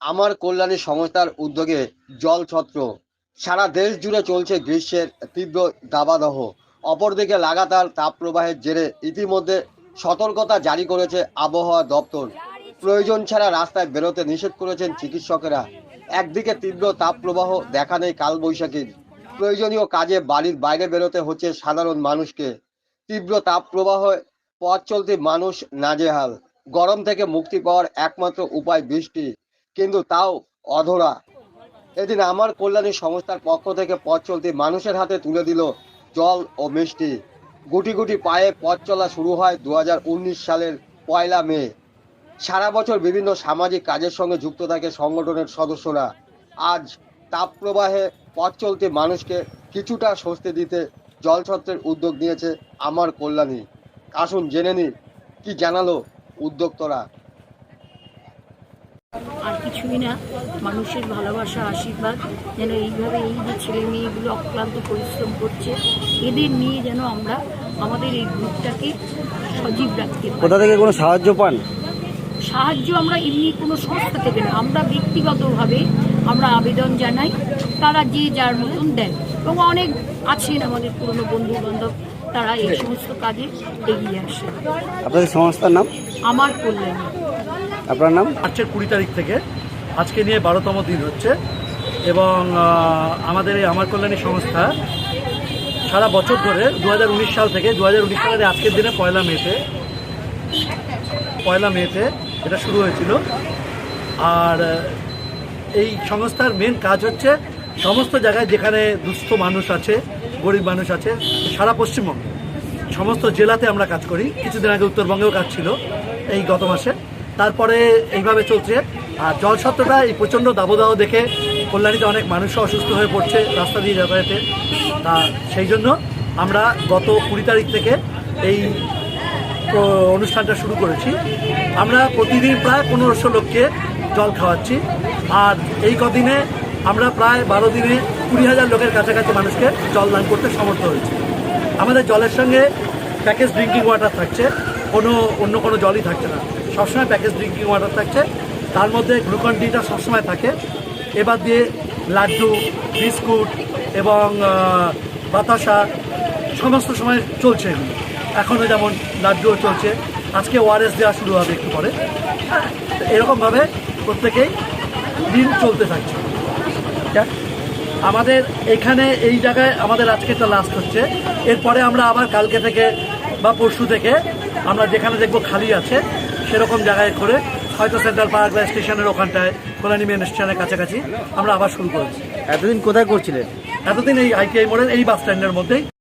আমার কল্যাণী সংস্থার উদ্যোগে জল ছত্র সারা দেশ জুড়ে চলছে গ্রীষ্মের তীব্র দাবাদহ। অপরদিকে লাগাতার তাপপ্রবাহের জেরে ইতিমধ্যে সতর্কতা জারি করেছে আবহাওয়া দপ্তর। প্রয়োজন ছাড়া রাস্তায় বেরোতে নিষেধ করেছেন চিকিৎসকেরা। একদিকে তীব্র তাপপ্রবাহ দেখা নেই কালবৈশাখীর। প্রয়োজনীয় কাজে বাড়ির বাইরে বেরোতে হচ্ছে সাধারণ মানুষকে। তীব্র তাপপ্রবাহ পথ চলতি মানুষ নাজেহাল। গরম থেকে মুক্তি পাওয়ার একমাত্র উপায় বৃষ্টি। কিন্তু তাও অধরা। এদিন আমার কল্যাণী সংস্থার পক্ষ থেকে পথ চলতি মানুষের হাতে তুলে দিল জল ও মিষ্টি। গুটি গুটি পায়ে পথ চলা শুরু হয় দু হাজার উনিশ সালের পয়লা মে। সারা বছর বিভিন্ন সামাজিক কাজের সঙ্গে যুক্ত থাকে সংগঠনের সদস্যরা। আজ তাপপ্রবাহে পথ চলতি মানুষকে কিছুটা স্বস্তি দিতে জলছত্রের উদ্যোগ নিয়েছে আমার কল্যাণী। আসুন জেনে নি কি জানালো উদ্যোক্তরা। আর কিছুই না। মানুষের ভালোবাসা আশীর্বাদ যেন এইভাবে এই যে ছেলে মেয়েগুলো অক্লান্ত পরিশ্রম করছে এদের নিয়ে যেন আমরা আমাদের এই গ্রুপটাকে সজীব রাখতে কোথা থেকে কোনো সাহায্য পান? সাহায্য আমরা এমনি কোনো সংস্থা থেকে না। আমরা ব্যক্তিগতভাবে আমরা আবেদন জানাই তারা যে যার মতন দেন। এবং অনেক আছেন আমাদের পুরনো বন্ধু বান্ধব তারা এই সমস্ত কাজে এগিয়ে আসে আপনাদের সংস্থার নাম? আমার কল্যাণ। আপনার নাম? মার্চের কুড়ি তারিখ থেকে। আজকে নিয়ে বারোতম দিন হচ্ছে। এবং আমাদের এই আমার কল্যাণী সংস্থা সারা বছর ধরে দু হাজার উনিশ সাল থেকে দু হাজার উনিশ সালের আজকের দিনে পয়লা মেতে পয়লা মেতে এটা শুরু হয়েছিল। আর, এই সংস্থার মেন কাজ হচ্ছে সমস্ত জায়গায় যেখানে দুস্থ মানুষ আছে, গরিব মানুষ আছে, সারা পশ্চিমবঙ্গে, সমস্ত জেলাতে আমরা কাজ করি। কিছুদিন আগে উত্তরবঙ্গেও কাজ ছিল এই গত মাসে। তারপরে এইভাবে চলছে। আর জল সত্ত্বটা এই প্রচণ্ড দাবদাহ দেখে কল্যাণীতে অনেক মানুষও অসুস্থ হয়ে পড়ছে রাস্তা দিয়ে যাতায়াতে। তা সেই জন্য আমরা গত কুড়ি তারিখ থেকে এই অনুষ্ঠানটা শুরু করেছি। আমরা প্রতিদিন প্রায় পনেরোশো লোককে জল খাওয়াচ্ছি। আর এই কদিনে আমরা প্রায় বারো দিনে কুড়ি হাজার লোকের কাছাকাছি মানুষকে জল দান করতে সমর্থ হয়েছি। আমাদের জলের সঙ্গে প্যাকেজ ড্রিঙ্কিং ওয়াটার থাকছে। কোনো, অন্য কোনো জলই থাকছে না। সবসময় প্যাকেজ ড্রিঙ্কিং ওয়াটার থাকছে। তার মধ্যে গ্লুকন ডিটা সবসময় থাকে। এবার দিয়ে লাড্ডু, বিস্কুট এবং বাতাসা সমস্ত সময় চলছে এগুলো। এখনও যেমন লাড্ডুও চলছে। আজকে ওআরএস দেওয়া শুরু হবে একটু পরে। এরকমভাবে প্রত্যেকেই দিন চলতে থাকছে। আমাদের এখানে এই জায়গায় আমাদের আজকে একটা লাস্ট হচ্ছে। এরপরে আমরা আবার কালকে থেকে বা পরশু থেকে আমরা যেখানে দেখব খালি আছে সেরকম জায়গায় করে হয়তো সেন্ট্রাল পার্ক বা স্টেশনের ওখানটায় কল্যাণী মেন স্টেশনের কাছাকাছি আমরা আবার শুরু করেছি। এতদিন কোথায় করছিলেন? এতদিন এই আইটিআই মোড়ের এই বাস স্ট্যান্ডের মধ্যেই।